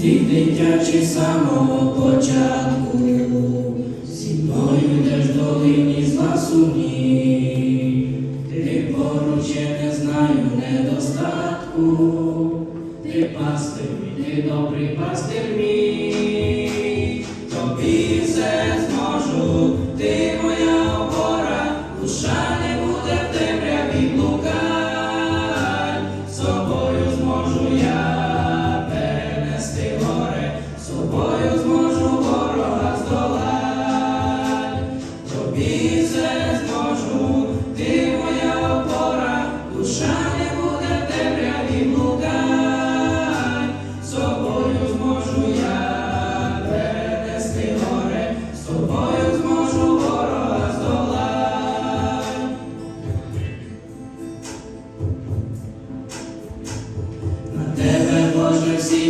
від тих дитячих самого початку, зі мною йдеш в долині зла сумні, ти поруч я не знаю недостатку, ти пастир ти добрий пастир мій, тобі все зможу, ти моя опора, душа не буде в темряві блукать, собою зможу я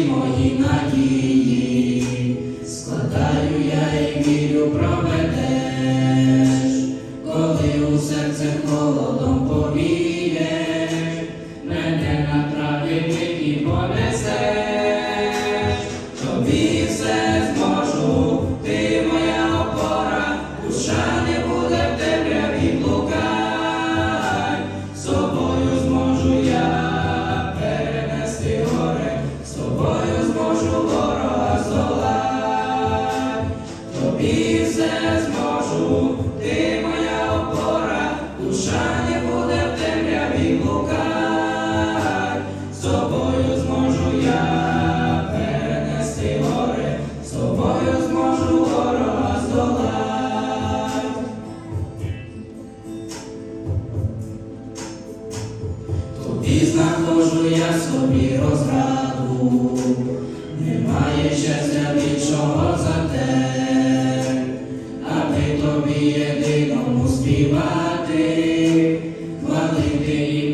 мої надії, складаю я і вірю, проведеш, коли у серце холодом повієш, і знаходжу я собі розраду, немає щастя більшого за те, аби тобі єдиному співати, хвалити.